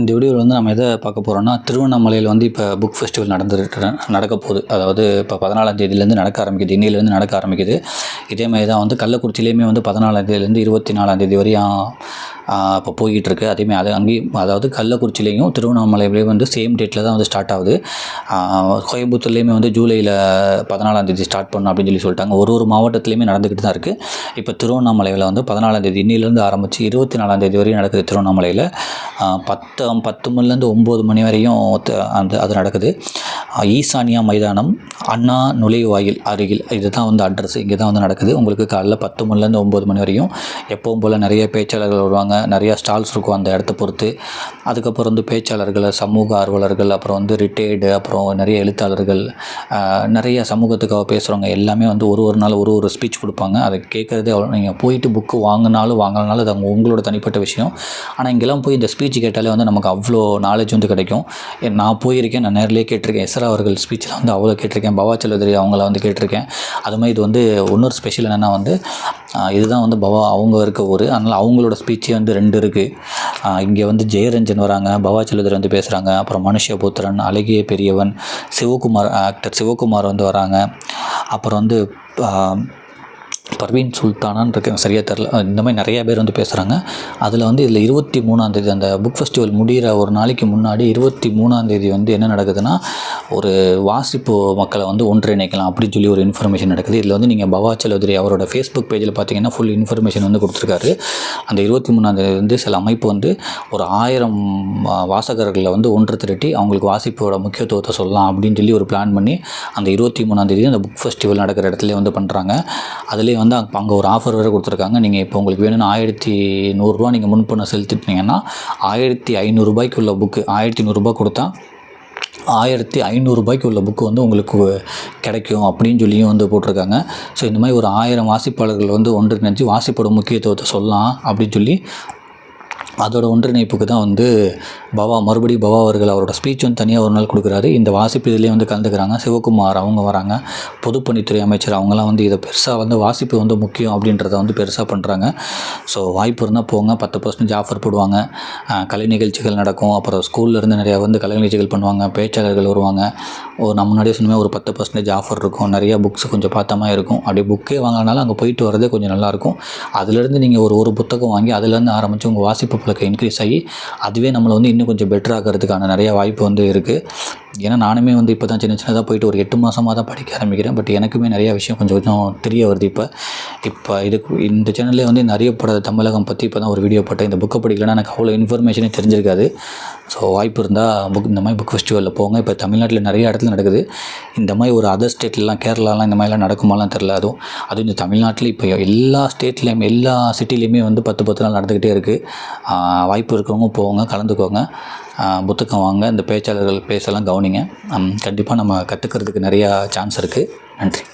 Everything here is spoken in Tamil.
இந்த வீடியோவில் வந்து நம்ம எதை பார்க்க போகிறோம்னா திருவண்ணாமலையில் வந்து இப்போ புக் ஃபெஸ்டிவல் நடந்துட்டு நடக்க போகுது. அதாவது இப்போ பதினாலாம் தேதியிலேருந்து நடக்க ஆரம்பிக்குது. இன்னிலேருந்து நடக்க ஆரம்பிக்குது. இதே மாதிரி தான் வந்து கள்ளக்குறிச்சியிலையுமே வந்து பதினாலாம் தேதியிலேருந்து இருபத்தி நாலாம் தேதி வரையும் இப்போ போய்கிட்டுருக்கு அதேமாதிரி அது அங்கேயும் அதாவது கள்ளக்குறிச்சிலையும் திருவண்ணாமலையிலையும் வந்து சேம் டேட்டில் தான் வந்து ஸ்டார்ட் ஆகுது. கோயம்புத்தூர்லேயுமே வந்து ஜூலையில் பதினாலாம் தேதி ஸ்டார்ட் பண்ணும் அப்படின்னு சொல்லி சொல்லிட்டாங்க. ஒரு ஒரு மாவட்டத்துலேயுமே நடந்துக்கிட்டு தான் இருக்குது இப்போ திருவண்ணாமலையில் வந்து பதினாலாம் தேதி இன்னிலேருந்து ஆரம்பித்து இருபத்தி நாலாம் தேதி வரையும் நடக்குது திருவண்ணாமலையில். பத்து பத்து மணிலேருந்து ஒம்பது மணி வரையும் அந்த அது நடக்குது. ஈசானியா மைதானம் அண்ணா நுழைவாயில் அருகில். இதுதான் வந்து அட்ரஸ் இங்கே தான் வந்து நடக்குது. உங்களுக்கு காலைல பத்து மணிலேருந்து ஒம்பது மணி வரையும் எப்பவும் போல் நிறைய பேச்சாளர்கள் வருவாங்க. நிறைய ஸ்டால்ஸ் இருக்கும் அந்த இடத்த பொறுத்து. அதுக்கப்புறம் வந்து பேச்சாளர்கள் சமூக ஆர்வலர்கள் அப்புறம் வந்து ரிட்டையர்டு அப்புறம் நிறைய எழுத்தாளர்கள் நிறைய சமூகத்துக்காக பேசுகிறவங்க எல்லாமே வந்து ஒரு ஒரு நாள் ஒரு ஒரு ஸ்பீச் கொடுப்பாங்க. அதை கேட்குறதே அவ்வளோ. நீங்கள் போயிட்டு புக்கு வாங்கினாலும் வாங்கினாலும் அது அவங்க உங்களோட தனிப்பட்ட விஷயம். ஆனால் இங்கெல்லாம் போய் இந்த ஸ்பீச் கேட்டாலே வந்து நமக்கு அவ்வளோ நாலேஜ் வந்து கிடைக்கும். ஏ, நான் போயிருக்கேன் நான் நேரிலே கேட்டிருக்கேன். எஸ்ரா அவர்கள் ஸ்பீச்சில் வந்து அவ்வளோ கேட்டிருக்கேன். பவா செல்வதிரி அவங்கள வந்து கேட்டிருக்கேன். அது மாதிரி இது வந்து இன்னொரு ஸ்பெஷல் என்னென்னா வந்து இதுதான் வந்து பவா அவங்க இருக்க ஊர். அதனால் அவங்களோட ஸ்பீச்சே வந்து ரெண்டு இருக்குது இங்கே வந்து ஜெயரஞ்சன் வராங்க பவா செல்வதிரி வந்து பேசுகிறாங்க அப்புறம் மனுஷபுத்திரன் அழகிய பெரியவன் சிவகுமார் ஆக்டர் சிவகுமார் வந்து வராங்க. அப்புறம் வந்து பர்வீன் சுல்தானான்னு இருக்கு சரியாக தெரில இந்த மாதிரி நிறையா பேர் வந்து பேசுகிறாங்க அதில் வந்து இதில் இருபத்தி மூணாந்தேதி அந்த புக் ஃபெஸ்டிவல் முடிகிற ஒரு நாளைக்கு முன்னாடி இருபத்தி மூணாந்தேதி வந்து என்ன நடக்குதுன்னா ஒரு வாசிப்பு மக்களை வந்து ஒன்றிணைக்கலாம் அப்படின்னு சொல்லி ஒரு இன்ஃபர்மேஷன் நடக்குது. இதில் வந்து நீங்கள் பவா சௌதரி அவரோட ஃபேஸ்புக் பேஜில் பார்த்தீங்கன்னா ஃபுல் இன்ஃபர்மேஷன் வந்து கொடுத்துருக்காரு. அந்த இருபத்தி மூணாந்தேதி வந்து சில அமைப்பு வந்து ஒரு ஆயிரம் வாசகர்களை வந்து ஒன்று திரட்டி அவங்களுக்கு வாசிப்போட முக்கியத்துவத்தை சொல்லலாம் அப்படின்னு சொல்லி ஒரு பிளான் பண்ணி அந்த இருபத்தி மூணாந்தேதி அந்த புக் ஃபெஸ்டிவல் நடக்கிற இடத்துல வந்து பண்ணுறாங்க அதுலேயே வந்து அங்கே ஒரு ஆஃபர் வேறு கொடுத்துருக்காங்க. நீங்கள் இப்போ உங்களுக்கு வேணும்னு ஆயிரத்தி நூறுரூவா நீங்கள் முன்பணம் செலுத்திட்டீங்கன்னா ஆயிரத்தி ஐநூறுரூபாய்க்கு உள்ள புக்கு ஆயிரத்தி நூறுரூபா கொடுத்தா ஆயிரத்தி ஐநூறுரூபாய்க்கு உள்ள புக்கு வந்து உங்களுக்கு கிடைக்கும் அப்படின்னு சொல்லியும் வந்து போட்டிருக்காங்க. ஸோ இந்த மாதிரி ஒரு ஆயிரம் வாசிப்பாளர்கள் வந்து ஒன்றிணைஞ்சு வாசிப்போட முக்கியத்துவத்தை சொல்லலாம் அப்படின்னு சொல்லி அதோட ஒன்றிணைப்புக்கு தான் வந்து பவா மறுபடியும் பவா அவர்கள் அவரோட ஸ்பீச் வந்து தனியாக ஒரு நாள் கொடுக்குறாரு. இந்த வாசிப்பு இதுலேயே வந்து கலந்துக்கிறாங்க. சிவகுமார் அவங்க வராங்க. பொதுப்பணித்துறை அமைச்சர் அவங்களாம் வந்து இதை பெருசாக வந்து வாசிப்பு வந்து முக்கியம் அப்படின்றத வந்து பெருசாக பண்ணுறாங்க ஸோ வாய்ப்பு இருந்தால் போங்க. பத்து பர்சன்டேஜ் ஆஃபர் போடுவாங்க. கலை நிகழ்ச்சிகள் நடக்கும். அப்புறம் ஸ்கூல்லேருந்து நிறையா வந்து கலை நிகழ்ச்சிகள் பண்ணுவாங்க. பேச்சாளர்கள் வருவாங்க. ஒரு நம்ம முன்னாடியே சொன்ன ஒரு பத்து பர்சன்டேஜ் ஆஃபர் இருக்கும். நிறைய புக்ஸ் கொஞ்சம் பார்த்த மாதிரி இருக்கும். அப்படியே புக்கே வாங்கினாலும் அங்கே போயிட்டு வரதே கொஞ்சம் நல்லாயிருக்கும் அதுலேருந்து நீங்கள் ஒரு ஒரு புத்தகம் வாங்கி அதுலேருந்து ஆரம்பித்து உங்கள் வாசிப்பு பழக்கம் இன்க்ரீஸ் ஆகி அதுவே நம்மளை வந்து இன்னும் கொஞ்சம் பெட்டர் ஆகிறதுக்கான நிறைய வாய்ப்பு வந்து இருக்குது ஏன்னா நானுமே வந்து இப்போ தான் சின்ன சின்னதாக போயிட்டு ஒரு எட்டு மாதமாக தான் படிக்க ஆரம்பிக்கிறேன். பட் எனக்குமே நிறைய விஷயம் கொஞ்சம் கொஞ்சம் தெரிய வருது இப்போ. இப்போ இதுக்கு இந்த சேனல்லே வந்து நிறைய அறியப்படாத தமிழகம் பற்றி இப்போ தான் ஒரு வீடியோ போட்டேன். இந்த புக்கை படிக்கலன்னா எனக்கு அவ்வளோ இன்ஃபர்மேஷனே தெரிஞ்சிருக்காது. ஸோ வாய்ப்பு இருந்தால் புக் இந்த மாதிரி புக் ஃபெஸ்டிவலில் போங்க. இப்போ தமிழ்நாட்டில் நிறைய இடத்துல நடக்குது. இந்த மாதிரி ஒரு அதர் ஸ்டேட்லலாம் கேரளாலாம் இந்த மாதிரிலாம் நடக்குமாலாம் தெரில அதுவும் அதுவும் இந்த தமிழ்நாட்டில் இப்போ எல்லா ஸ்டேட்லேயுமே எல்லா சிட்டிலையுமே வந்து பத்து பத்து நாள் நடந்துக்கிட்டே இருக்குது வாய்ப்பு இருக்கிறவங்க போங்க கலந்துக்கோங்க. புத்தகம் வாங்க இந்த பேச்சாளர்கள் பேசலாம் கவனிங்க. கண்டிப்பாக நம்ம கற்றுக்கிறதுக்கு நிறையா சான்ஸ் இருக்குது நன்றி.